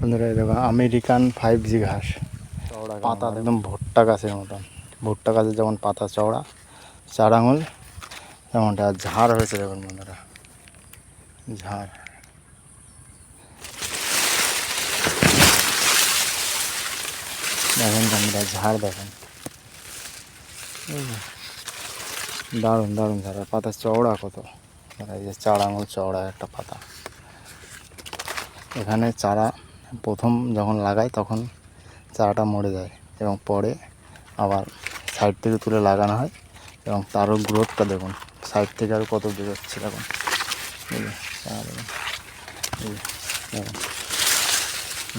বন্ধুরা দেখো American five G ঘাস। চওড়া পাতা একদম ভুট্টা গাছের মতন। ভুট্টা গাছের যেমন পাতা চওড়া চার আঙুল যেমনটা ঝাড় হয়েছে দেখুন বন্ধুরা। ঝাড়। দেখেন বন্ধুরা ঝাড় দেখেন। দারুণ দারুণ ঝাড়। পাতা চওড়া কত? এই যে চার আঙুল চওড়া একটা পাতা। এখানে চারা প্রথম যখন লাগাই তখন চারাটা মরে যায় এবং পরে আবার সাইড থেকে তুলে লাগানো হয় এবং তারও গ্রোথটা দেখুন, সাইড থেকে আর কত বেরোচ্ছে দেখুন।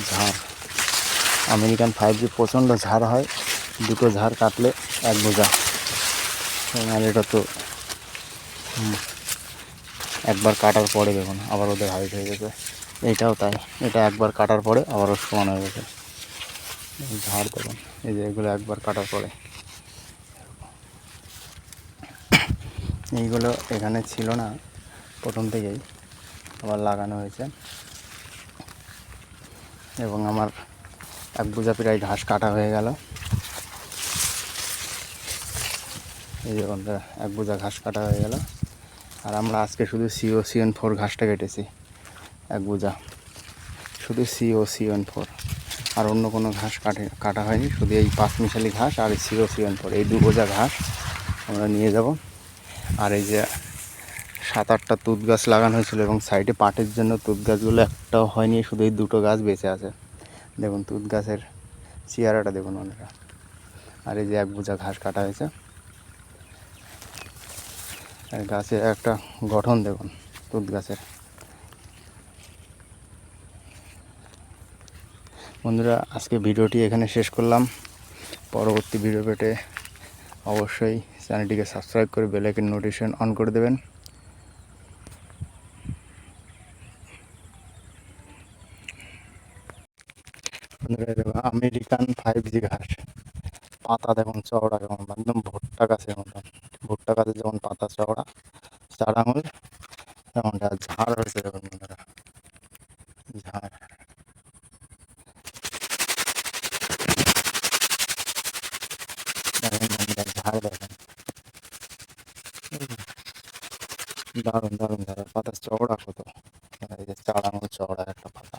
ঝাড়। আমেরিকান ফাইভ জি প্রচণ্ড ঝাড় হয়, দুটো ঝাড় কাটলে এক বোঝা। আর এটা তো একবার কাটার পরে দেখুন, আবার ওদের হাইট হয়ে গেছে। এইটাও তাই। এটা একবার কাটার পরে আবারও সমান হয়ে গেছে। ঝাড় দেখুন। এই যে এগুলো একবার কাটার পরে। এইগুলো এখানে ছিল না, প্রথম থেকেই আবার লাগানো হয়েছে। এবং আমার এক বোঝা প্রায় ঘাস কাটা হয়ে গেল। এই যে এক বোঝা ঘাস কাটা হয়ে গেল। আর আমরা আজকে শুধু সিও সিএন ফোর ঘাসটা কেটেছি। এক বোঝা। শুধু সিও সিএন ফোর। আর অন্য কোনো ঘাস কাটে কাটা হয়নি। শুধু এই পাঁচমিশালি ঘাস আর এই সিও সিএন ফোর। এই দু বোঝা ঘাস আমরা নিয়ে যাব। আর এই যে সাত আটটা তুত গাছ লাগানো হয়েছিল এবং সাইডে পাটের জন্য তুত গাছগুলো একটাও হয়নি, শুধু এই দুটো গাছ বেঁচে আছে। দেখুন তুত গাছের চেয়ারাটা দেখুন ওনারা আর এই যে এক বোঝা ঘাস কাটা হয়েছে। আর গাছের একটা গঠন দেখুন তুত গাছের বন্ধুরা, আজকে ভিডিওটি এখানে শেষ করলাম। পরবর্তী ভিডিও পেটে অবশ্যই চ্যানেলটিকে সাবস্ক্রাইব করে বেলাইকের নোটিফিকেশন অন করে দেবেন। আমেরিকান ফাইভ জি ঘাস। পাতা দেখুন চওড়া, যেমন একদম ভুট্টা গাছের মতন। ভুট্টা গাছের যেমন পাতা চওড়া, চার আঙুল দেখেন ঝাড় দেখেন পাতা চওড়া কত? আর এই যে চার চওড়া একটা পাতা।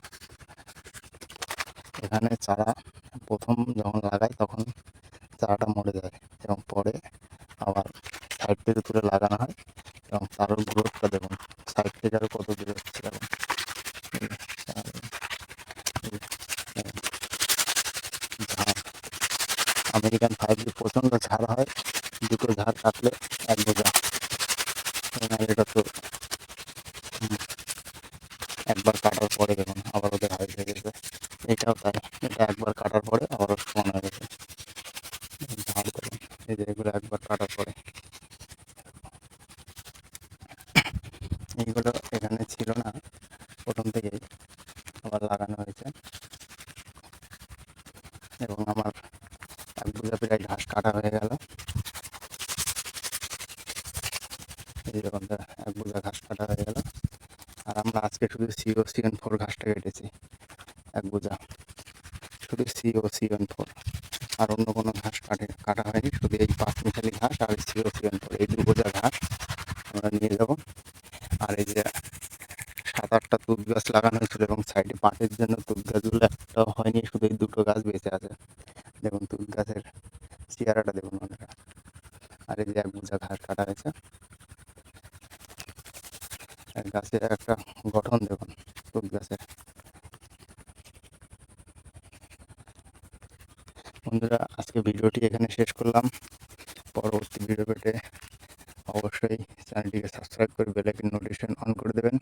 এখানে চারা প্রথম যখন লাগাই তখন চারাটা মরে যায় এবং পরে আবার সাইড থেকে তুলে লাগানো হয় এবং তারও গ্রোথটা দেখুন। সাইড থেকে আরও কত দূরে আমেরিকান ফাইভ জি প্রচণ্ড ঝাড় হয়, দুটো ঝাড় কাটলে এক বোঝা এটা তো একবার কাটার পরে দেখুন, আবার ওদের হাইট হয়ে গেছে। এটাও তাই, এটা একবার কাটার পরে আবারও সমান হয়ে গেছে। ঝাড় এই যে এগুলো একবার কাটার পরে। এইগুলো এখানে বোঝা প্রায় ঘাস কাটা হয়ে গেল। এই যে বন্ধুরা, এক বোঝা ঘাস কাটা হয়ে গেল। আর আমরা আজকে শুধু সিও সিএন ফোর ঘাসটা কেটেছি এক বোঝা শুধু সিও সিএন ফোর আর অন্য কোনো ঘাস কাটে কাটা হয়নি। শুধু এই পাঁচমিশালি ঘাস আর সিও সিএন ফোর এই দু বোঝা ঘাস আমরা নিয়ে যাব। আর এই যে সাত আটটা তুত গাছ লাগানো হয়েছিল এবং সাইডে পাটের জন্য তুত গাছগুলো একটাও হয়নি শুধু এই দুটো গাছ বেঁচে আছে। দেখুন তুত গাছের চেয়ারাটা দেখুন ওনারা আর এই যে এক বোঝা ঘাস কাটা হয়েছে। গাছের একটা গঠন দেখুন তুত গাছের বন্ধুরা, আজকে ভিডিওটি এখানে শেষ করলাম। পরবর্তী ভিডিও পেতে অবশ্যই চ্যানেলটিকে সাবস্ক্রাইব করে বেলাইকন নোটিফিকেশন অন করে দেবেন।